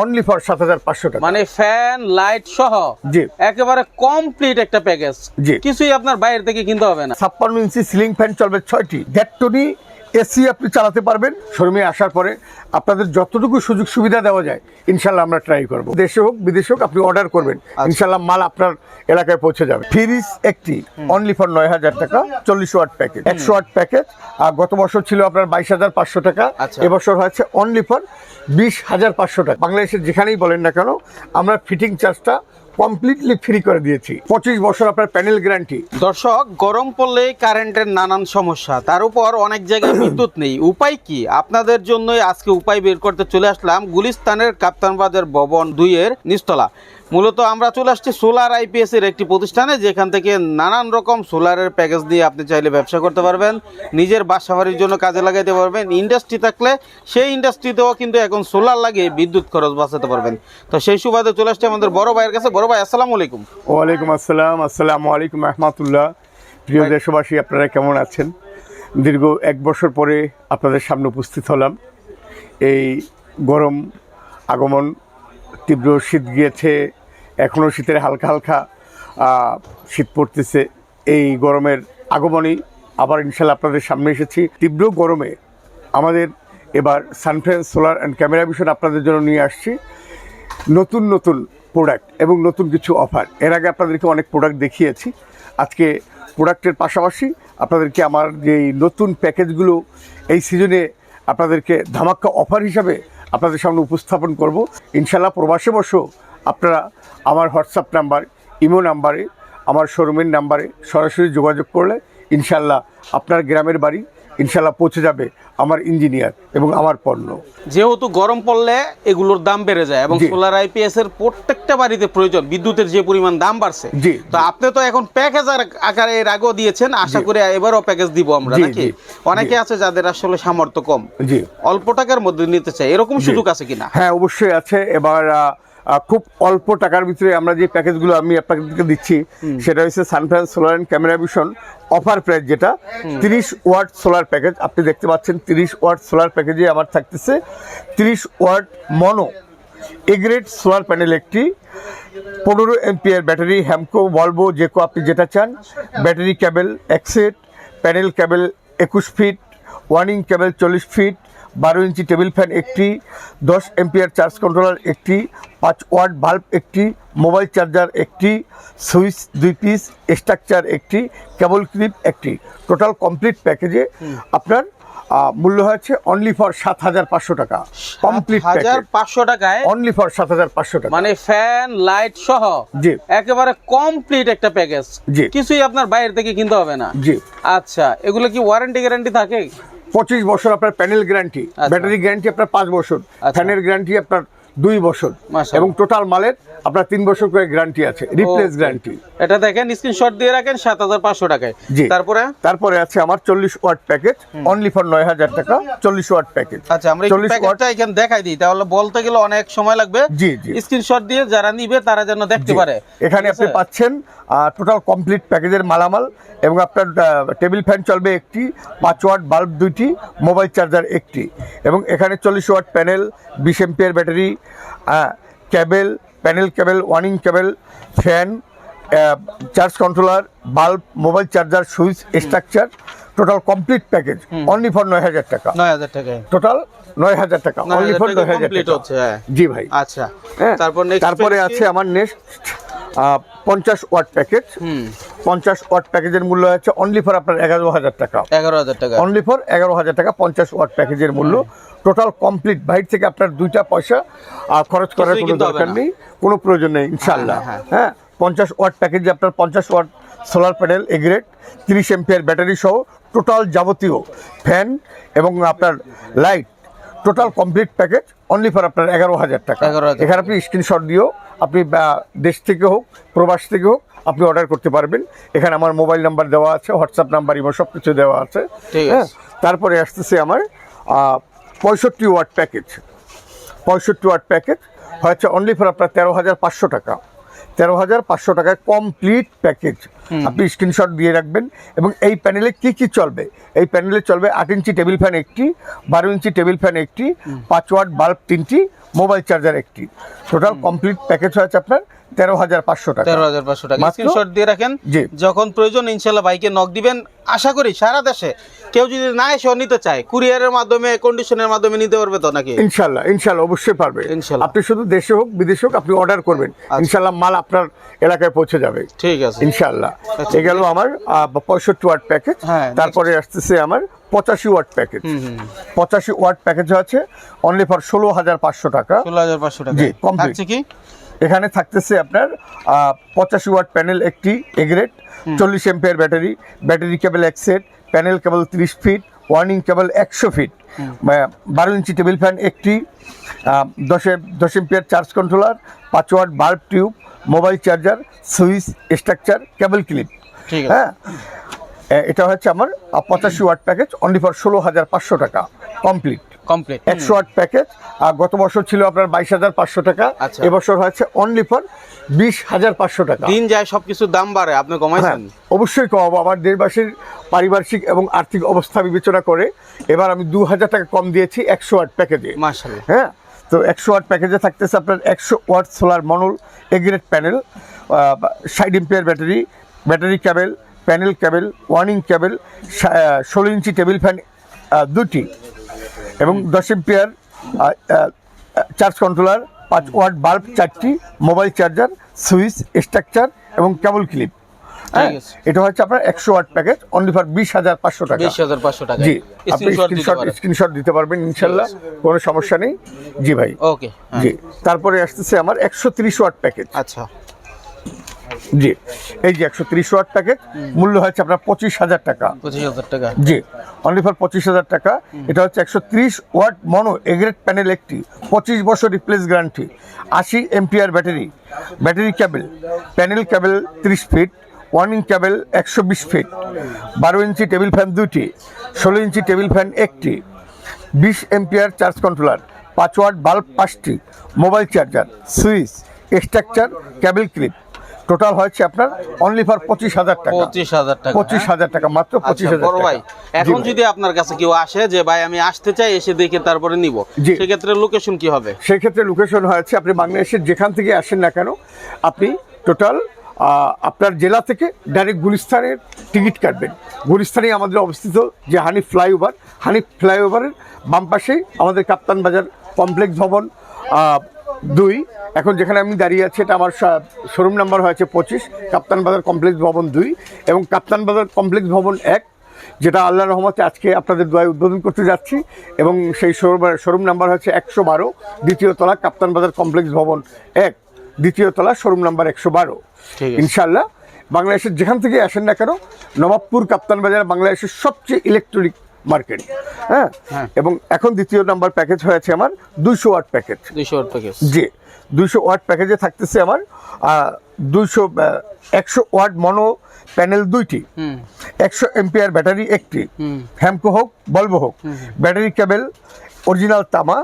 Only for সাত হাজার পাঁচশো টাকা। মানে ফ্যান লাইট সহ জি। একেবারে কমপ্লিট একটা প্যাকেজ জি। কিছুই আপনার বাইরে থেকে কিনতে হবে না। ছাপ্পান্ন ইঞ্চি সিলিং ফ্যান চলবে ছয়টি। গ্যাটটনি এসি আপনি চালাতে পারবেন। শোরুমে আসার পরে আপনাদের যতটুকু সুযোগ সুবিধা দেওয়া যায় ইনশাল্লাহ আমরা ট্রাই করব। দেশে হোক বিদেশে হোক আপনি অর্ডার করবেন। ইনশাল্লাহ মাল আপনার এলাকায় পৌঁছে যাবে। ফ্রিজ একটি অনলি ফর নয় হাজার টাকা চল্লিশ ওয়াট প্যাকেজ একশো ওয়াট প্যাকেজ আর গত বছর ছিল আপনার বাইশ হাজার পাঁচশো টাকা। আচ্ছা। এবছর হয়েছে অনলি ফর বিশ হাজার পাঁচশো টাকা। বাংলাদেশের যেখানেই বলেন না কেন আমরা ফিটিং চার্জটা কমপ্লিটলি ফ্রি করে দিয়েছি। পঁচিশ বছর আপনার প্যানেল গ্যারান্টি দর্শক, গরম পড়লে কারেন্টের নানান সমস্যা। তার উপর অনেক জায়গায় বিদ্যুৎ নেই। উপায় কি? আপনাদের জন্যই আজকে উপায় বের করতে চলে আসলাম গুলিস্তানের কাপ্তানবাদের ভবন দুইয়ের নিস্তলা মূলত আমরা চলে আসছি সোলার আইপিএস এর একটি প্রতিষ্ঠানে যেখান থেকে নানান রকম সোলারের প্যাকেজ দিয়ে আপনি চাইলে ব্যবসা করতে পারবেন নিজের বাসা বাড়ির জন্য কাজে লাগাইতে পারবেন ইন্ডাস্ট্রি থাকলে সেই ইন্ডাস্ট্রিতেও কিন্তু এখন সোলার লাগিয়ে বিদ্যুৎ খরচ বাঁচাতে পারবেন। তো সেই সুবাদে চলে আসছে আমাদের বড় ভাইয়ের কাছে। বড় ভাই আসসালামু আলাইকুম। ওয়ালাইকুম আসসালাম আসসালামু আলাইকুম রহমতুল্লাহ। প্রিয় দেশবাসী আপনারা কেমন আছেন? দীর্ঘ এক বছর পরে আপনাদের সামনে উপস্থিত হলাম। এই গরম আগমন তীব্র শীত গিয়েছে এখনও শীতের হালকা হালকা শীত পড়তেছে। এই গরমের আগমনই আবার ইনশাল্লাহ আপনাদের সামনে এসেছি। তীব্র গরমে আমাদের এবার সানফ্রেন্স সোলার অ্যান্ড ক্যামেরা ভিশন আপনাদের জন্য নিয়ে আসছি। নতুন নতুন প্রোডাক্ট এবং নতুন কিছু অফার এর আগে আপনাদেরকে অনেক প্রোডাক্ট দেখিয়েছি। আজকে প্রোডাক্টের পাশাপাশি আপনাদেরকে আমার যে নতুন প্যাকেজগুলো এই সিজনে আপনাদেরকে ধামাক্কা অফার হিসাবে আপনাদের সামনে উপস্থাপন করব। ইনশাল্লাহ প্রবাসে বসেও আপনারা আমার হোয়াটসঅ্যাপ নাম্বার ইমো নাম্বারে আমার শোরুমের নাম্বারে সরাসরি যোগাযোগ করলে ইনশাল্লাহ আপনার গ্রামের বাড়ি ইনশাল্লাহ পৌঁছে যাবে আমার ইঞ্জিনিয়ার এবং আমার পণ্য। যেহেতু গরম পড়লে এগুলোর দাম বেড়ে যায় এবং সোলার আইপিএস এর প্রত্যেকটা বাড়িতে প্রয়োজন বিদ্যুতের যে পরিমাণ দাম বাড়ছে। জি, তো আপনি তো এখন প্যাকেজ আকারে এর আগেও দিয়েছেন আশা করি এবারও প্যাকেজ দিব আমরা নাকি? অনেকে আছে যাদের আসলে সামর্থ্য কম। জি। অল্প টাকার মধ্যে নিতে চাই এরকম সুযোগ আছে কিনা? হ্যাঁ অবশ্যই আছে। এবার খুব অল্প টাকার ভিতরে আমরা যে প্যাকেজগুলো আমি আপনাদেরকে দিচ্ছি সেটা হচ্ছে সানফ্রান্স solar and camera vision offer price যেটা তিরিশ ওয়াট সোলার প্যাকেজ আপনি দেখতে পাচ্ছেন তিরিশ ওয়াট সোলার প্যাকেজে আমার থাকতেছে তিরিশ watt mono A grade solar panel একটি পনেরো এমপিআর ব্যাটারি হ্যামকো ভলভো জেকো আপনি যেটা চান ব্যাটারি ক্যাবেল একসেট প্যানেল ক্যাবেল একুশ ফিট ওয়ার্নিং ক্যাবেল চল্লিশ ফিট বারো ইঞ্চি টেবিল ফ্যান একটি দশ এমপিআর চার্জ কন্ট্রোলার একটি পাঁচ ওয়াট বাল্ব একটি মোবাইল চার্জার একটি সুইচ দুই পিস স্ট্রাকচার একটি কেবল ক্লিপ একটি। টোটাল কমপ্লিট প্যাকেজে আপনার মূল্য হচ্ছে অনলি ফর সাত হাজার পাঁচশো টাকা। কমপ্লিট হাজার পাঁচশো টাকায়। অনলি ফর সাত হাজার পাঁচশো টাকা। মানে ফ্যান লাইট সহ জি। একেবারে কমপ্লিট একটা প্যাকেজ জি। কিছুই আপনার বাইরে থেকে কিনতে হবে না। জি। আচ্ছা এগুলো কি ওয়ারেন্টি গ্যারান্টি থাকে? পঁচিশ বছর আপনার প্যানেল গ্যারান্টি আচ্ছা। ব্যাটারি গ্যারান্টি আপনার পাঁচ বছর আচ্ছা। ফ্যানের গ্যারান্টি আপনার দুই বছর। এবং টোটাল মালের আপনার তিন বছর করে গ্যারান্টি আছে রিপ্লেস গ্যারান্টি এটা দেখেন স্ক্রিনশট দিয়ে রাখেন সাত হাজার পাঁচশো টাকায়। জি। তারপরে? তারপরে আছে আমার চল্লিশ ওয়াট প্যাকেজ অনলি ফর নয় হাজার টাকা চল্লিশ ওয়াট প্যাকেজ আচ্ছা আমরা চল্লিশ ওয়াট প্যাকেটটা এখানে দেখাই দিই তাহলে বলতে গেলে অনেক সময় লাগবে। জি, জি। স্ক্রিনশট দিয়ে যারা নিবে তারা যেন দেখতে পারে। এখানে আপনি? পাচ্ছেন টোটাল কমপ্লিট প্যাকেজের মালামাল এবং আপনার টেবিল ফ্যান চলবে একটি পাঁচ ওয়াট বাল্ব দুইটি মোবাইল চার্জার একটি। এবং এখানে চল্লিশ ওয়াট প্যানেল বিশ ampere battery cable panel cable warning cable fan charge controller bulb mobile charger switch structure total complete package only for নয় হাজার টাকা। নয় হাজার টাকা টোটাল নয় হাজার টাকা অনলি ফর নয় হাজার টাকা। হ্যাঁ। জি ভাই। আচ্ছা। তারপরে তারপর তারপরে আছে আমার নেক্সট পঞ্চাশ ওয়াট প্যাকেজ। পঞ্চাশ ওয়াট প্যাকেজের মূল্য হচ্ছে অনলি ফর আপনার এগারো হাজার টাকা। এগারো হাজার টাকা। অনলি ফর এগারো হাজার টাকা পঞ্চাশ ওয়াট প্যাকেজের মূল্য। টোটাল কমপ্লিট বাইরে থেকে আপনার দুইটা পয়সা আহ, খরচ করার কোনো দরকার নেই কোনো প্রয়োজন নেই ইনশাল্লাহ হ্যাঁ, হ্যাঁ। পঞ্চাশ ওয়াট প্যাকেজে আপনার পঞ্চাশ watt solar panel A grade তিরিশ এমপিয়ার ব্যাটারি সহ টোটাল যাবতীয় ফ্যান এবং আপনার light total complete package only for আপনার এগারো হাজার টাকা। 11,000 এখানে আপনি স্ক্রিনশট দিয়েও আপনি দেশ থেকে হোক প্রবাস থেকে হোক আপনি অর্ডার করতে পারবেন। এখানে আমার মোবাইল নাম্বার দেওয়া আছে হোয়াটসঅ্যাপ নাম্বার ইমো সব কিছু দেওয়া আছে। ঠিক আছে। হ্যাঁ তারপরে আসতেছে আমার পঁয়ষট্টি ওয়াট প্যাকেজ পঁয়ষট্টি ওয়াট প্যাকেজ হয়েছে অনলি ফর আপনার তেরো হাজার পাঁচশো টাকা। তেরো হাজার পাঁচশো টাকায় কমপ্লিট প্যাকেজ আপনি স্ক্রিনশট দিয়ে রাখবেন এবং এই প্যানেলে কি কি চলবে? এই প্যানেলে চলবে আট ইঞ্চি টেবিল ফ্যান একটি বারো ইঞ্চি টেবিল ফ্যান একটি পাঁচ ওয়াট বাল্ব তিনটি মোবাইল চার্জার একটি। টোটাল কমপ্লিট প্যাকেজ হয়েছে আপনার। তেরো হাজার পাঁচশো টাকা। তেরো হাজার পাঁচশো টাকা। স্ক্রিনশট দিয়ে রাখেন। যখন প্রয়োজন ইনশাল্লাহ বাইকে নক দিবেন। আশা করি সারা দেশে কেউ যদি না এসেও নিতে চায় কুরিয়ারের মাধ্যমে কন্ডিশনের মাধ্যমে নিতে পারবে তো নাকি? ইনশাল্লাহ ইনশাল্লাহ অবশ্যই পারবে। ইনশাল্লাহ। আপনি শুধু দেশে হোক বিদেশে হোক আপনি অর্ডার করবেন। ইনশাল্লাহ মাল আপনার এলাকায় পৌঁছে যাবে। ঠিক আছে। ইনশাল্লাহ। আচ্ছা। এ গেল আমার পঁয়ষট্টি ওয়াট প্যাকেজ তারপরে আসতেছে আমার পঁচাশি ওয়াট প্যাকেজ। পঁচাশি ওয়াট প্যাকেজ আছে। অনলি ফর ষোলো হাজার পাঁচশো টাকা। ষোলো হাজার পাঁচশো টাকা। জি, কি? এখানে থাকতেছে আপনার পঁচাশি ওয়াট প্যানেল একটি এগ্রেড চল্লিশ এম্পিয়ার ব্যাটারি ব্যাটারি কেবল এক সেট প্যানেল কেবল ত্রিশ ফিট ওয়ার্নিং কেবল একশো ফিট। বারো ইঞ্চি টেবিল ফ্যান একটি দশ এম- এম্পিয়ার চার্জ কন্ট্রোলার পাঁচ watt bulb tube mobile charger switch structure cable clip. হ্যাঁ? এটা হচ্ছে আমার পঁচাশি ওয়াট প্যাকেজ অনলি ফর ষোলো হাজার পাঁচশো টাকা কমপ্লিট। কমপ্লিট একশো ওয়াট প্যাকেজ আর গত বছর ছিল আপনার বাইশ হাজার পাঁচশো টাকা। আচ্ছা। এবছর হচ্ছে অনলি ফর বিশ হাজার পাঁচশো টাকা। দিন যায় সবকিছুর দাম বাড়ে আপনি হ্যাঁ কমাইছেন অবশ্যই কমাবো। আমার দেশবাসীর পারিপার্শ্বিক এবং আর্থিক অবস্থা বিবেচনা করে এবার আমি দু হাজার টাকা কম দিয়েছি একশো আট প্যাকেজে হ্যাঁ তো একশো ওয়াট প্যাকেজে থাকতেছে আপনার একশো ওয়াট সোলার মনুল A grade panel side ampere battery battery cable panel cable warning cable ষোলো ইঞ্চি টেবিল ফ্যান দুটি। এবং দশ এম্পিয়ার চার্জ কন্ট্রোলার পাঁচ ওয়াট বাল্ব চারটি মোবাইল চার্জার সুইচ স্ট্রাকচার এবং কেবল ক্লিপ। হ্যাঁ এটা হচ্ছে আপনার একশো ওয়াট প্যাকেজ অনলি ফর বিশ হাজার পাঁচশো টাকা। বিশ হাজার পাঁচশো টাকা জি আপনি স্ক্রিনশট স্ক্রিনশট স্ক্রিনশট দিতে পারবেন ইনশাল্লাহ কোনো সমস্যা নেই। জি ভাই। ওকে জি তারপরে আসতেছে আমার একশো তিরিশ ওয়াট প্যাকেজ। আচ্ছা। জি। এই যে একশো তিরিশ ওয়াট প্যাকেজ মূল্য হচ্ছে আপনার পঁচিশ হাজার টাকা। পঁচিশ হাজার টাকা। জি অনলি ফর পঁচিশ হাজার টাকা। এটা হচ্ছে একশো ত্রিশ ওয়াট মনো এগ্রেড প্যানেল একটি পঁচিশ বছর রিপ্লেস গ্যারান্টি। আশি ampere battery battery cable panel cable ত্রিশ ফিট ওয়ার্নিং ক্যাবেল একশো বিশ ফিট বারো ইঞ্চি টেবিল ফ্যান দুটি ষোলো ইঞ্চি টেবিল ফ্যান একটি বিশ এমপিআর চার্জ কন্ট্রোলার পাঁচ ওয়াট বাল্ব পাঁচটি mobile charger switch structure cable clip. Total হয়েছে আপনার অনলি ফর পঁচিশ হাজার টাকা। পঁচিশ হাজার টাকা পঁচিশ হাজার টাকা মাত্র পঁচিশ আচ্ছা হাজার বড় ভাই এখন যদি আপনার কাছে কেউ আসে যে ভাই আমি আসতে চাই এসে দেখে তারপরে নিব। সেক্ষেত্রে লোকেশন কি হবে? সেক্ষেত্রে লোকেশন হয়েছে আপনি বাংলাদেশের যেখান থেকে আসেন না কেন আপনি টোটাল আপনার জেলা থেকে ডাইরেক্ট গুলিস্তানের টিকিট কাটবেন। গুলিস্তানে আমাদের অবস্থিত যে হানিফ ফ্লাইওভার হানিফ ফ্লাইওভারের বাম পাশেই আমাদের কাপ্তান বাজার কমপ্লেক্স ভবন দুই এখন যেখানে আমি দাঁড়িয়ে আছি এটা আমার শোরুম নাম্বার হয়েছে পঁচিশ কাপ্তান বাজার কমপ্লেক্স ভবন দুই এবং কাপ্তান বাজার কমপ্লেক্স ভবন এক যেটা আল্লাহ রহমতে আজকে আপনাদের দোয়ায় উদ্বোধন করতে যাচ্ছি এবং সেই শোরুম শোরুম নাম্বার হচ্ছে একশো বারো দ্বিতীয় তলা কাপ্তান বাজার কমপ্লেক্স ভবন এক দ্বিতীয় তলা শোরুম নাম্বার একশো বারো। ইনশাল্লাহ বাংলাদেশের যেখান থেকে আসেন না কেন নবাবপুর কাপ্তান বাজার বাংলাদেশের সবচেয়ে ইলেকট্রনিক মার্কেট। হ্যাঁ। হ্যাঁ। এবং এখন দ্বিতীয় নাম্বার প্যাকেজ হয়েছে আমার দুইশো ওয়াট প্যাকেজ। দুইশো প্যাকেজ। জি দুইশো ওয়াট প্যাকেজে থাকতেছে আমার দুইশো একশো ওয়াট মনো প্যানেল দুইটি। একশো এমপিআর ব্যাটারি একটি। হুম। হ্যামকো হোক বলব হোক ব্যাটারি কেবল অরিজিনাল তামা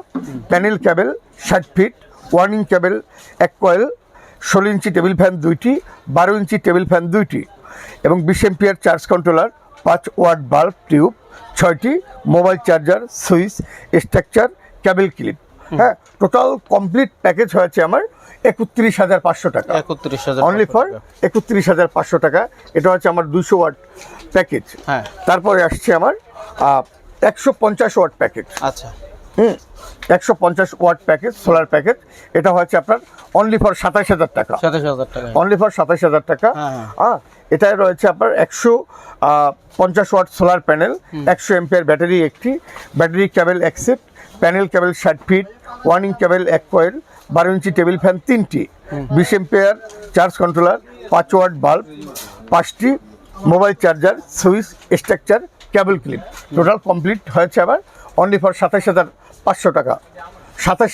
প্যানেল কেবল ষাট ফিট ওয়ার্নিং কেবল এক কয়েল ষোলো ইঞ্চি টেবিল ফ্যান দুইটি বারো ইঞ্চি টেবিল ফ্যান দুইটি এবং বিশ এমপিআর চার্জ কন্ট্রোলার পাঁচ ওয়াট বাল্ব টিউব ছয়টি mobile charger switch structure cable clip. হ্যাঁ টোটাল কমপ্লিট প্যাকেজ হয়েছে আমার একত্রিশ হাজার পাঁচশো টাকা। একত্রিশ হাজার অনলি ফর একত্রিশ হাজার পাঁচশো টাকা। এটা হচ্ছে আমার দুশো ওয়াট প্যাকেজ। হ্যাঁ। তারপরে আসছে আমার একশো পঞ্চাশ ওয়াট প্যাকেজ। আচ্ছা। হুম একশো পঞ্চাশ ওয়াট প্যাকেজ সোলার প্যাকেজ। এটা হচ্ছে আপনার অনলি ফর সাতাশ হাজার টাকা। সাতাশ হাজার টাকা। অনলি ফর সাতাশ হাজার টাকা। হ্যাঁ, হ্যাঁ রয়েছে আপনার একশো পঞ্চাশ ওয়াট সোলার প্যানেল একশো এমপিয়ার ব্যাটারি একটি ব্যাটারি ক্যাবেল এক সেট প্যানেল ক্যাবেল ষাট ফিট ওয়ার্নিং ক্যাবেল এক কয়েল বারো ইঞ্চি টেবিল ফ্যান তিনটি বিশ এমপিয়ার চার্জ কন্ট্রোলার পাঁচ ওয়াট বাল্ব পাঁচটি mobile charger switch structure cable clip. Total complete হয়েছে আবার অনলি ফর সাতাশ হাজার পাঁচশো টাকা। সাতাশ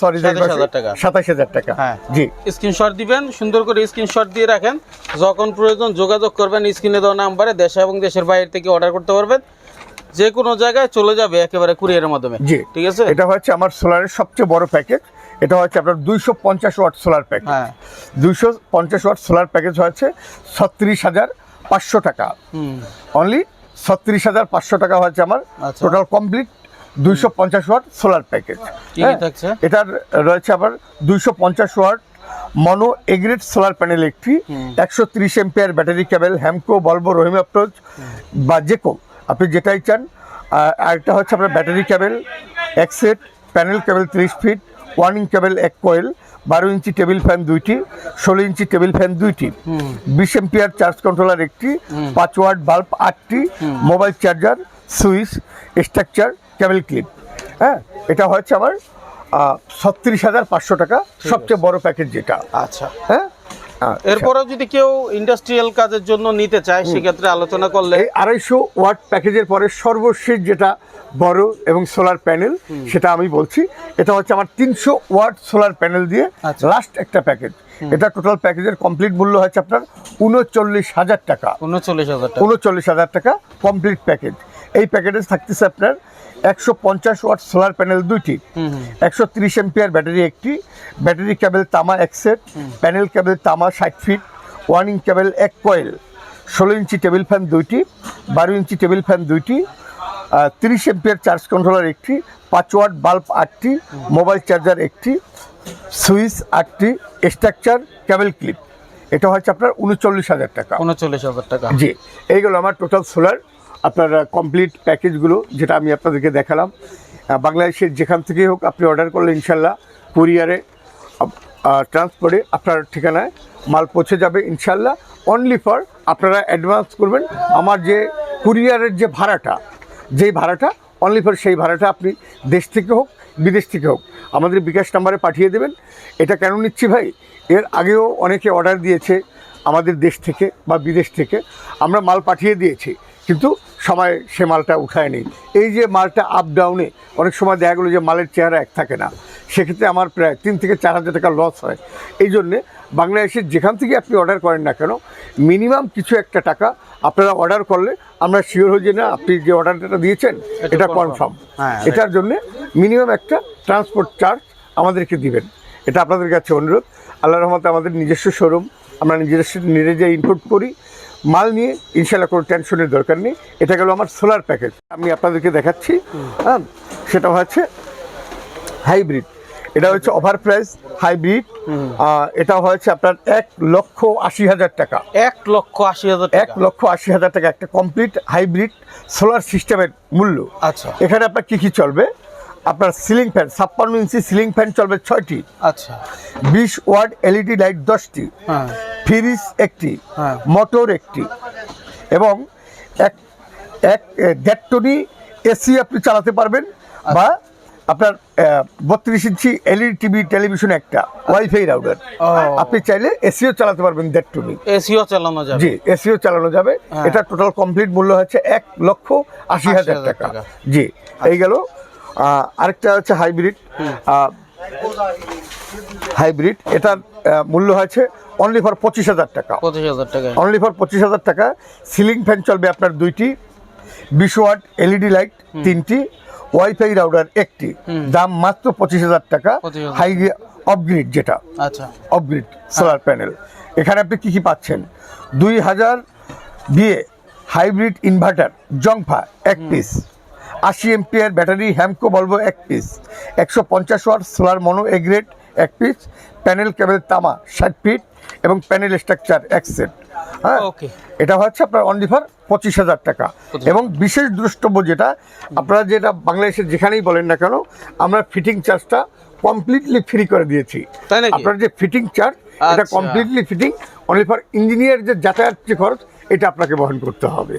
সরি 27,000 টাকা। সাতাশ হাজার টাকা। হ্যাঁ। জি। স্ক্রিনশট দিবেন সুন্দর করে স্ক্রিনশট দিয়ে রাখেন। যখন প্রয়োজন যোগাযোগ করবেন স্ক্রিনে দেওয়া নাম্বারে দেশে এবং দেশের বাইরে থেকে অর্ডার করতে পারবেন। যে কোনো জায়গায় চলে যাবে একেবারে কুরিয়ারের মাধ্যমে। জি। ঠিক আছে? এটা হচ্ছে আমার সোলারের সবচেয়ে বড় প্যাকেজ এটা হচ্ছে আপনার দুইশো পঞ্চাশ ওয়াট সোলার প্যাকেজ হ্যাঁ। দুইশো পঞ্চাশ ওয়াট সোলার প্যাকেজ হচ্ছে ছত্রিশ হাজার পাঁচশো টাকা। অনলি ছত্রিশ হাজার পাঁচশো টাকা হচ্ছে আমার আচ্ছা। টোটাল কমপ্লিট দুইশো পঞ্চাশ ওয়াট সোলার প্যাকেজ থাকছে? এটার রয়েছে আবার দুইশো পঞ্চাশ watt mono A grade solar panel একটি একশো তিরিশ এমপিআর ব্যাটারি কেবল হ্যামকো বলব রহিম অ্যাপ্রোচ বা জেকো আপনি যেটাই চান আর আরেকটা হচ্ছে আপনার ব্যাটারি কেবল এক সেট প্যানেল কেবল তিরিশ ফিট ওয়ার্নিং কেবল এক কোয়েল বারো ইঞ্চি টেবিল ফ্যান দুইটি ষোলো ইঞ্চি টেবিল ফ্যান দুইটি। বিশ এমপিআর চার্জ কন্ট্রোলার একটি পাঁচ ওয়াট বাল্ব আটটি mobile charger switch structure cable clip. হ্যাঁ এটা হচ্ছে আমার ছত্রিশ হাজার পাঁচশো টাকা সবচেয়ে বড় প্যাকেজ যেটা। আচ্ছা। হ্যাঁ? আচ্ছা। এরপরেও যদি কেউ ইন্ডাস্ট্রিয়াল কাজের জন্য নিতে চায় সেক্ষেত্রে আলোচনা করলে এই আড়াইশো ওয়াট প্যাকেজের পরে সর্বশেষ যেটা বড় এবং সোলার প্যানেল সেটা আমি বলছি এটা হচ্ছে আমার তিনশো ওয়াট সোলার প্যানেল দিয়ে আচ্ছা। লাস্ট একটা প্যাকেজ এটা টোটাল প্যাকেজের কমপ্লিট মূল্য হচ্ছে আপনার উনচল্লিশ হাজার টাকা। উনচল্লিশ হাজার টাকা। উনচল্লিশ হাজার টাকা কমপ্লিট প্যাকেজ এই প্যাকেজে থাকতেছে আপনার একশো পঞ্চাশ ওয়াট সোলার প্যানেল দুইটি। একশো তিরিশ এমপিআর ব্যাটারি একটি। ব্যাটারি কেবল তামা এক সেট প্যানেল কেবল তামা ষাট ফিট ওয়ার্নিং কেবল এক কয়েল ষোলো ইঞ্চি টেবিল ফ্যান দুইটি বারো ইঞ্চি টেবিল ফ্যান দুইটি তিরিশ এমপিআর চার্জ কন্ট্রোলার একটি পাঁচ ওয়াট বাল্ব আটটি মোবাইল চার্জার একটি সুইচ আটটি স্ট্রাকচার কেবল ক্লিপ। এটা হচ্ছে আপনার উনচল্লিশ হাজার টাকা। উনচল্লিশ হাজার টাকা। জি এইগুলো আমার টোটাল সোলার। আপনার কমপ্লিট প্যাকেজগুলো যেটা আমি আপনাদেরকে দেখালাম। বাংলাদেশের যেখান থেকেই হোক আপনি অর্ডার করলে ইনশাল্লাহ কুরিয়ারে ট্রান্সপোর্টে আপনার ঠিকানায় মাল পৌঁছে যাবে ইনশাল্লাহ। অনলি ফর আপনারা অ্যাডভান্স করবেন। আমার যে কুরিয়ারের যে ভাড়াটা, যেই ভাড়াটা অনলি ফর সেই ভাড়াটা আপনি দেশ থেকে হোক, বিদেশ থেকে হোক, আমাদের বিকাশ নাম্বারে পাঠিয়ে দেবেন। এটা কেন নিচ্ছি ভাই? এর আগেও অনেকে অর্ডার দিয়েছে আমাদের দেশ থেকে বা বিদেশ থেকে। আমরা মাল পাঠিয়ে দিয়েছি। কিন্তু সময় সে মালটা উঠায় নেই। এই যে মালটা আপ ডাউনে অনেক সময় দেখা গেলো যে মালের চেহারা এক থাকে না। সেক্ষেত্রে আমার প্রায় তিন থেকে চার হাজার টাকা লস হয়। এই জন্যে বাংলাদেশের যেখান থেকে আপনি অর্ডার করেন না কেন মিনিমাম কিছু একটা টাকা আপনারা অর্ডার করলে আমরা শিওর হই যে না আপনি যে অর্ডারটা দিয়েছেন এটা কনফার্ম হ্যাঁ, এটার জন্য মিনিমাম একটা ট্রান্সপোর্ট চার্জ আমাদেরকে দিবেন। এটা আপনাদের কাছে অনুরোধ। আল্লাহ রহমতে আমাদের নিজস্ব শোরুম আমরা নিজস্ব নিজে যে ইনপুট করি মাল নিয়ে ইনশাল্লাহ কোনো টেনশনের দরকার নেই। এটা গেল আমার সোলার প্যাকেজ আমি আপনাদেরকে দেখাচ্ছি হ্যাঁ সেটা হচ্ছে হাইব্রিড এটা হচ্ছে ওভার প্রাইস হাইব্রিড এটা হচ্ছে আপনার এক লক্ষ আশি হাজার টাকা। এক লক্ষ আশি হাজার এক লক্ষ আশি হাজার টাকা একটা কমপ্লিট হাইব্রিড সোলার সিস্টেমের মূল্য। আচ্ছা। এখানে আপনার কি কি চলবে? আপনার সিলিং ফ্যান ছাপ্পান্ন ইঞ্চি সিলিং ফ্যান চলবে ছয়টি। আচ্ছা। বিশ ওয়ার্ড এলইডি লাইট দশটি। হ্যাঁ। ফ্রিজ একটি। হ্যাঁ। মোটর একটি। এবং এক এক দেড় টনি এসি আপনি চালাতে পারবেন বা আপনার বত্রিশ ইঞ্চি এলইডি টিভি টেলিভিশন একটা ওয়াইফাই রাউটার আপনি চাইলে এসিও চালাতে পারবেন দেড় টনি। এসিও চালানো যাবে। জি এসিও চালানো যাবে। হ্যাঁ। এটা টোটাল কমপ্লিট মূল্য হচ্ছে এক লক্ষ আশি হাজার টাকা। জি এই গেল আরেকটা হচ্ছে হাইব্রিড। হাইব্রিড। এটার মূল্য হচ্ছে অনলি ফর পঁচিশ হাজার টাকা। পঁচিশ হাজার টাকা অনলি ফর পঁচিশ হাজার টাকা। সিলিং ফ্যান চলবে আপনার দুইটি। বিশ ওয়াট এলইডি লাইট তিনটি। ওয়াইফাই রাউটার একটি। দাম মাত্র পঁচিশ হাজার টাকা। হাই অফগ্রিড যেটা। আচ্ছা। অফগ্রিড সোলার প্যানেল এখানে আপনি কি কি পাচ্ছেন? দুই হাজার বিয়ে হাইব্রিড ইনভার্টার জংফা এক পিস আশি এমপিয়ার ব্যাটারি হ্যামকো বলব এক পিস একশো পঞ্চাশ watt solar mono A grade এক পিস প্যানেল কেবল তামা ষাট ফিট এবং প্যানেল স্ট্রাকচার এক সেট হ্যাঁ. এটা হচ্ছে আপনার অনলি ফর পঁচিশ হাজার টাকা এবং বিশেষ দ্রষ্টব্য যেটা আপনারা যেটা বাংলাদেশের যেখানেই বলেন না কেন আমরা ফিটিং চার্জটা কমপ্লিটলি ফ্রি করে দিয়েছি? আপনার যে ফিটিং চার্জ এটা। Completely fitting only for engineer যে যাতায়াত যে খরচ এটা আপনাকে বহন করতে হবে।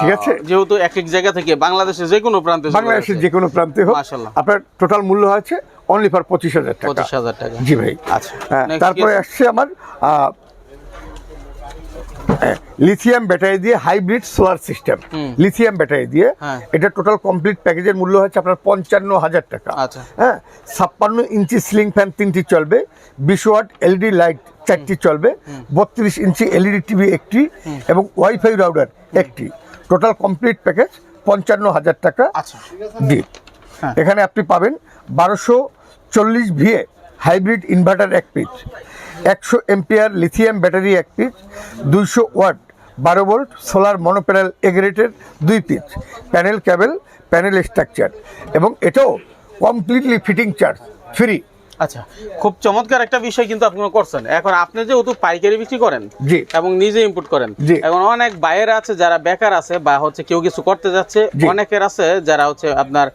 ঠিক আছে? যেহেতু এক এক জায়গা থেকে বাংলাদেশের যে কোনো প্রান্তে বাংলাদেশের। যে কোনো প্রান্তে হোক আপনার টোটাল মূল্য হচ্ছে অনলি ফর পঁচিশ হাজার টাকা। পঁচিশ হাজার টাকা। জি ভাই। আচ্ছা হ্যাঁ, তারপরে আসছে আমার লিথিয়াম ব্যাটারি দিয়ে hybrid solar system lithium battery দিয়ে হ্যাঁ। এটা টোটাল কমপ্লিট প্যাকেজের মূল্য হচ্ছে আপনার পঞ্চান্ন হাজার টাকা। আচ্ছা। হ্যাঁ ছাপ্পান্ন ইঞ্চি সিলিং ফ্যান তিনটি চলবে বিশ ওয়াট এলইডি লাইট চারটি চলবে। বত্রিশ ইঞ্চি এলইডি টিভি একটি এবং ওয়াইফাই রাউডার একটি। টোটাল কমপ্লিট প্যাকেজ পঞ্চান্ন হাজার টাকা। আচ্ছা। জি। হ্যাঁ। এখানে আপনি পাবেন বারোশো চল্লিশ ভিএ হাইব্রিড ইনভার্টার এক পিস একশো এম্পিয়ার লিথিয়াম ব্যাটারি এক পিস দুইশো ওয়াট বারো ভোল্ট সোলার মনোপ্যানেল এগ্রেটের দুই piece panel cable panel structure এবং এটাও কমপ্লিটলি ফিটিং চার্জ ফ্রি। আচ্ছা খুব চমৎকার একটা বিষয় কিন্তু আপনি করছেন এখন আপনি যেহেতু পাইকারি বিক্রি করেন জি। এবং নিজে ইম্পোর্ট করেন। এখন অনেক বাইরে আছে যারা বেকার আছে বা হচ্ছে কেউ কিছু করতে যাচ্ছে অনেকের আছে যারা হচ্ছে আপনার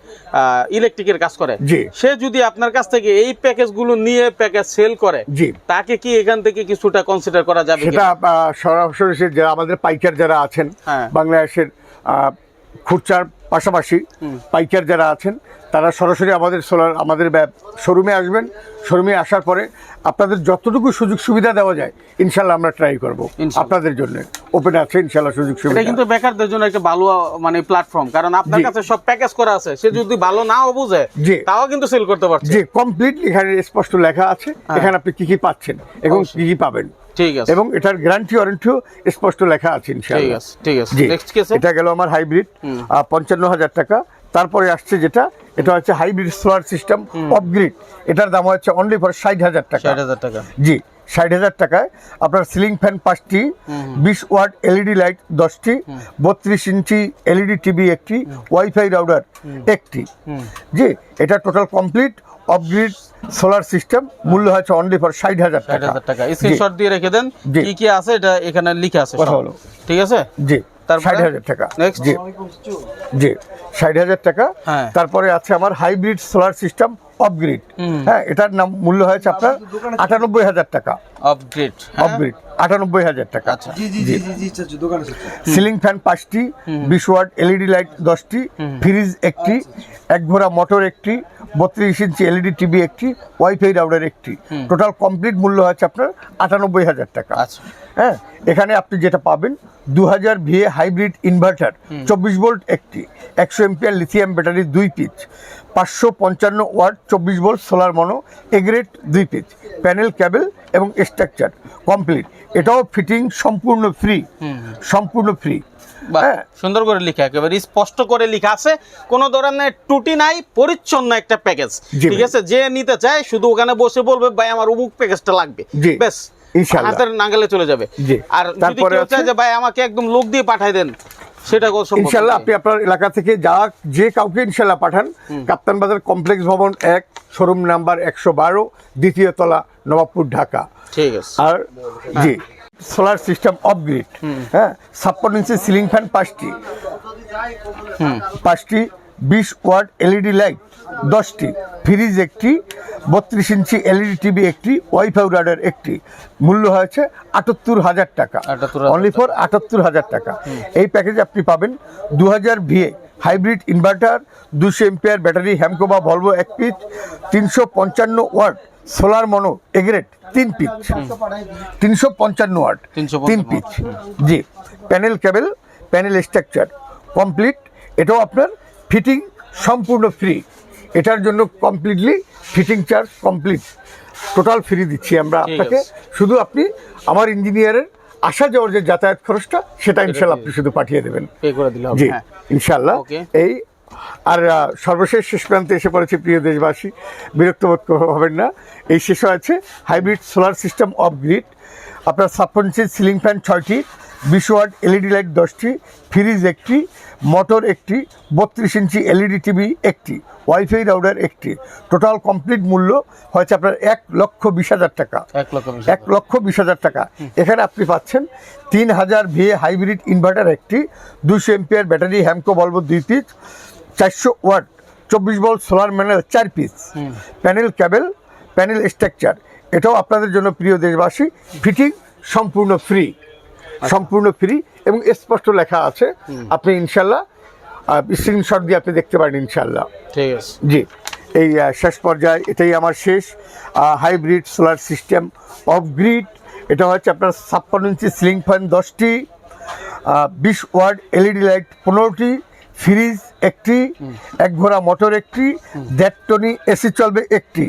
ইলেকট্রিকের কাজ করে জি। সে যদি আপনার কাছ থেকে এই প্যাকেজগুলো নিয়ে প্যাকেজ সেল করে জি। তাকে কি এখান থেকে কিছুটা কনসিডার করা যাবে সেটা সরাসরি যারা আমাদের পাইকার যারা আছেন হ্যাঁ। বাংলাদেশের আহ, খুচরার পাশাপাশি পাইকার যারা আছেন তারা সরাসরি আমাদের সোলার আমাদের শোরুমে আসবেন। শোরুমে আসার পরে আপনাদের যতটুকু সুযোগ সুবিধা দেওয়া যায় ইনশাল্লাহ আমরা ট্রাই করব আপনাদের জন্য। ওপেন আছে ইনশাল্লাহ সুযোগ সুবিধা। কিন্তু বেকারদের জন্য একটা ভালো মানে প্ল্যাটফর্ম কারণ আপনার কাছে সব প্যাকেজ করা আছে। সে যদি ভালো নাও বুঝে জি। তাও কিন্তু সেল করতে পারছে। যে কমপ্লিটলি এখানে স্পষ্ট লেখা আছে। এখানে আপনি কি কি পাচ্ছেন এবং হ্যাঁ। কি কি পাবেন। ঠিক আছে। এবং এটার গ্যারান্টি ওয়ারেন্টিও স্পষ্ট লেখা আছে ঠিক আছে ঠিক আছে। নেক্সট কেসে এটা গেল আমার হাইব্রিড পঞ্চান্ন হাজার টাকা। তারপরে আসছে যেটা এটা হচ্ছে হাইব্রিড সোলার সিস্টেম অফগ্রিড এটার দাম হচ্ছে অনলি ফর ষাট হাজার টাকা। ষাট হাজার টাকা। জি ষাট হাজার টাকায় আপনার সিলিং ফ্যান পাঁচটি বিশ ওয়াট এলইডি লাইট দশটি বত্রিশ ইঞ্চি এলইডি টিভি একটি ওয়াইফাই রাউডার একটি। জি এটা total complete off grid solar system মূল্য হচ্ছে অনলি ফর ষাট হাজার টাকা স্ক্রিনশট দিয়ে রেখে দেন। কি কি আছে এটা এখানে লিখে আছে। ঠিক আছে জি? ষাট হাজার টাকা? জি। জি ষাট হাজার টাকা। হ্যাঁ। তারপরে আছে আমার হাইব্রিড সোলার সিস্টেম অফগ্রিড হ্যাঁ এটার নাম মূল্য হয়েছে আপনার আটানব্বই হাজার টাকা। আপগ্রেড অফগ্রিড আটানব্বই হাজার টাকা। জি জি জি। জি জি চাচু দোকানে চাচু সিলিং ফ্যান পাঁচটি বিশ ওয়াট এলইডি লাইট দশটি ফ্রিজ একটি এক ঘোড়া মোটর একটি বত্রিশ ইঞ্চি এলইডি টিভি একটি ওয়াইফাই রাউডার একটি। টোটাল কমপ্লিট মূল্য হচ্ছে আপনার আটানব্বই হাজার টাকা। আচ্ছা। হ্যাঁ? এখানে আপনি যেটা পাবেন দু হাজার ভিএ হাইব্রিড ইনভার্টার চব্বিশ ভোল্ট একটি একশো এমপিয়ার লিথিয়াম ব্যাটারি দুই পিচ পাঁচশো পঞ্চান্ন ওয়াট চব্বিশ volt solar mono A grade দুই পিচ প্যানেল ক্যাবেল এবং স্ট্রাকচার কমপ্লিট। এটাও ফিটিং সম্পূর্ণ ফ্রি সম্পূর্ণ ফ্রি। হ্যাঁ। সুন্দর করে লেখা একেবারে স্পষ্ট করে লেখা আছে। কোনো ধরনের ত্রুটি নাই পরিচ্ছন্ন একটা প্যাকেজ ঠিক আছে? যে নিতে চায় শুধু ওখানে বসে বলবে ভাই আমার অমুক প্যাকেজটা লাগবে। বেশ। হাতের নাগালে চলে যাবে। আর যদি তারপরে কেউ চায় যে ভাই আমাকে একদম লোক দিয়ে পাঠাই দেন সেটা ইনশাল্লাহ আপনি আপনার এলাকা থেকে যা যে কাউকে ইনশাল্লাহ পাঠান। কাপ্তান বাজার কমপ্লেক্স ভবন এক শোরুম নাম্বার একশো বারো দ্বিতীয় তলা নবাবপুর ঢাকা। ঠিক আছে। আর জি সোলার সিস্টেম অফগ্রিড হ্যাঁ ছাপ্পান্ন ইঞ্চি সিলিং ফ্যান পাঁচটি পাঁচটি বিশ ওয়াট এলইডি লাইট দশটি। ফ্রিজ একটি বত্রিশ ইঞ্চি এলইডি টিভি একটি ওয়াইফাই রাডার একটি। মূল্য হয়েছে আটাত্তর হাজার টাকা। 78,000 অনলি ফর আটাত্তর হাজার টাকা। এই প্যাকেজে আপনি পাবেন দু হাজার ভিএ হাইব্রিড ইনভার্টার দুশো এম্পিয়ার ব্যাটারি হ্যামকো বা ভলভো এক পিচ তিনশো পঞ্চান্ন watt solar mono A grade তিন পিচ। তিনশো পঞ্চান্ন ওয়াট 355 তিন পিচ। জি panel cable panel structure complete এটাও আপনার ফিটিং সম্পূর্ণ ফ্রি। এটার জন্য completely fitting charge complete total free দিচ্ছি আমরা আপনাকে। শুধু আপনি আমার ইঞ্জিনিয়ারের আসা যাওয়ার যে যাতায়াত খরচটা সেটা ইনশাল্লাহ আপনি শুধু পাঠিয়ে দেবেন। জি হ্যাঁ। ইনশাল্লাহ এই আর সর্বশেষ শেষ প্রান্তে এসে পড়েছে প্রিয় দেশবাসী বিরক্ত বোধ কর- হবেন না। এই শেষ আছে hybrid solar system off grid আপনার ছাপ্পান্ন সিলিং ফ্যান ছয়টি বিশ ওয়াট এলইডি লাইট দশটি ফ্রিজ একটি মোটর একটি বত্রিশ ইঞ্চি এলইডি টিভি একটি ওয়াইফাই রাউডার একটি। টোটাল কমপ্লিট মূল্য হয়েছে আপনার এক লক্ষ বিশ হাজার টাকা। এক লক্ষ বিশ হাজার টাকা। এখানে আপনি পাচ্ছেন তিন হাজার ভিএ হাইব্রিড ইনভার্টার একটি দুশো এমপিয়ার ব্যাটারি হ্যামকো বলব দুই পিস চারশো ওয়াট চব্বিশ বল সোলার প্যানেল চার piece panel cable panel structure. এটাও আপনাদের জন্য প্রিয় দেশবাসী। ফিটিং সম্পূর্ণ ফ্রি। সম্পূর্ণ ফ্রি এবং স্পষ্ট লেখা আছে। আপনি ইনশাল্লাহ স্ক্রিনশট দিয়ে আপনি দেখতে পারেন ইনশাল্লাহ ঠিক আছে। জি এই শেষ পর্যায়ে এটাই আমার শেষ hybrid solar system off grid এটা হচ্ছে আপনার ছাপ্পান্ন ইঞ্চি সিলিং ফ্যান দশটি বিশ ওয়ার্ড এলইডি লাইট পনেরোটি ফ্রিজ একটি এক ঘোড়া মোটর একটি দেড় টনি এসি চলবে একটি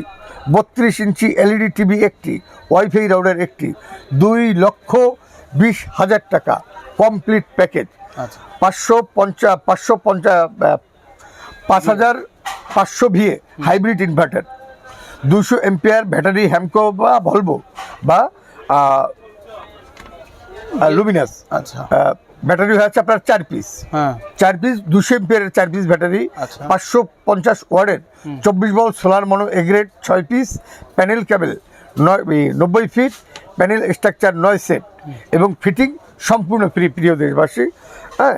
বত্রিশ ইঞ্চি এলইডি টিভি একটি ওয়াইফাই রাউডার একটি দুই লক্ষ বিশ হাজার টাকা কমপ্লিট প্যাকেজ আচ্ছা। পাঁচশো পঞ্চা পাঁচশো পঞ্চা পাঁচ হাজার পাঁচশো ভিএ হাইব্রিড ইনভার্টার দুশো এম্পিয়ার ব্যাটারি হ্যামকো বা ভলভো বা লুমিনাস আচ্ছা। ব্যাটারি হচ্ছে আপনার চার পিস হ্যাঁ। চার পিস দুশো এম্পিয়ারের চার পিস ব্যাটারি আচ্ছা। পাঁচশো পঞ্চাশ ওয়ার্ডের চব্বিশ বল সোলার মনো এগ্রেড ছয় পিস প্যানেল কেবল নয় নব্বই ফিট প্যানেল স্ট্রাকচার নয় সেট এবং ফিটিং সম্পূর্ণ ফ্রি প্রিয় দেশবাসী হ্যাঁ?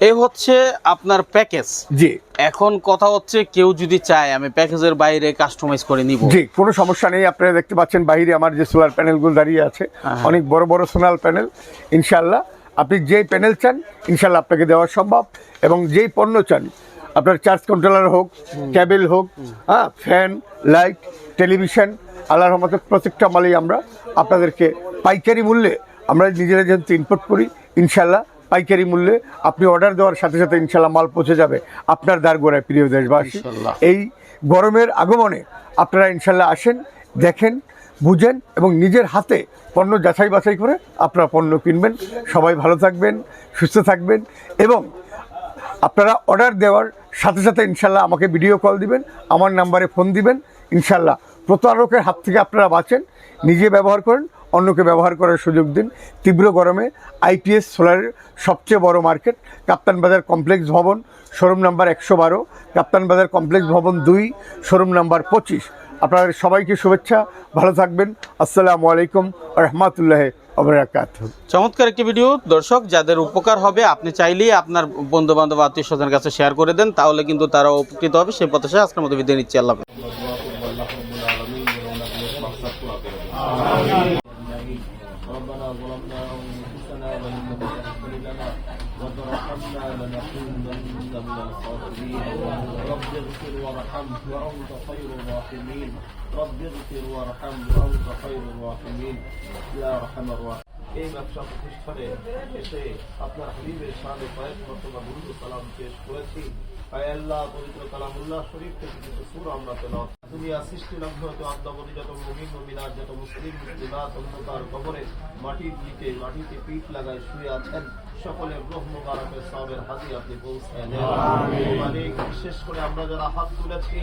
এ হচ্ছে আপনার প্যাকেজ জি। এখন কথা হচ্ছে কেউ যদি চায় আমি প্যাকেজের বাইরে কাস্টমাইজ করে নিব। জি কোনো সমস্যা নেই আপনারা দেখতে পাচ্ছেন বাইরে আমার যে সোলার প্যানেলগুলো দাঁড়িয়ে আছে হ্যাঁ। অনেক বড় বড় সোলার প্যানেল ইনশাল্লাহ আপনি যেই প্যানেল চান ইনশাল্লাহ আপনাকে দেওয়া সম্ভব। এবং যেই পণ্য চান আপনার চার্জ কন্ট্রোলার হোক ক্যাবেল হোক হ্যাঁ ফ্যান লাইট টেলিভিশন আল্লাহর রহমতে প্রত্যেকটা মালেই আমরা আপনাদেরকে পাইকারি মূল্যে আমরা নিজেরা যেহেতু ইনপুট করি ইনশাল্লাহ পাইকারি মূল্যে আপনি অর্ডার দেওয়ার সাথে সাথে ইনশাল্লাহ মাল পৌঁছে যাবে আপনার দ্বার গোড়ায় প্রিয় দেশবাসী। এই গরমের আগমনে আপনারা ইনশাল্লাহ আসেন দেখেন বুঝেন এবং নিজের হাতে পণ্য যাচাই বাছাই করে আপনারা পণ্য কিনবেন। সবাই ভালো থাকবেন সুস্থ থাকবেন এবং আপনারা অর্ডার দেওয়ার সাথে সাথে ইনশাল্লাহ আমাকে ভিডিও কল দিবেন আমার নাম্বারে ফোন দিবেন। ইনশাল্লাহ প্রতারকের হাত থেকে আপনারা বাঁচেন, নিজে ব্যবহার করেন, অন্যকে ব্যবহার করার সুযোগ দিন। তীব্র গরমে আইপিএস সোলারের সবচেয়ে বড় মার্কেট, কাপ্তান বাজার কমপ্লেক্স ভবন, শোরুম নাম্বার একশো বারো, কাপ্তান বাজার কমপ্লেক্স ভবন দুই, শোরুম নাম্বার পঁচিশ। আপনাদের সবাইকে শুভেচ্ছা, ভালো থাকবেন। আসসালামু আলাইকুম রহমতুল্লাহ চমৎকার একটি ভিডিও। দর্শক, যাদের উপকার হবে, আপনি চাইলেই আপনার বন্ধু বান্ধব আত্মীয় স্বজনের কাছে শেয়ার করে দেন, তাহলে কিন্তু তারা উপকৃত হবে। সেই প্রত্যাশা আজকের মতো বিদায় নিচ্ছি। আল্লাহ। ربنا ظلمنا انفسنا وان لم تغفر لنا وترحمنا لنكونن من الخاسرين رب اغفر وارحم وانت خير الراحمين رب اغفر وارحم وانت خير الراحمين يا ارحم الراحمين এই ব্যবসা প্রতিষ্ঠানে এসে আপনার হাবিবের সামনে কয়েক মর্তবা দুরুদ ও সালাম পেশ করেছি আয় আল্লাহ পবিত্র কালামুল্লাহ শরীফ থেকে কিছু সুর আমরা তেলাওয়াত দুনিয়া সৃষ্টি লগ্ন হতে যত মুমিন মুমিনাত যত মুসলিম মুসলিমাত অন্ধকার কবরে মাটির নিচে মাটিতে পিঠ লাগায় শুয়ে আছেন সকলে ব্রহ্ম মুবারকের সবের হাজি আপনি পৌঁছায় বিশেষ করে আমরা যারা হাত তুলেছি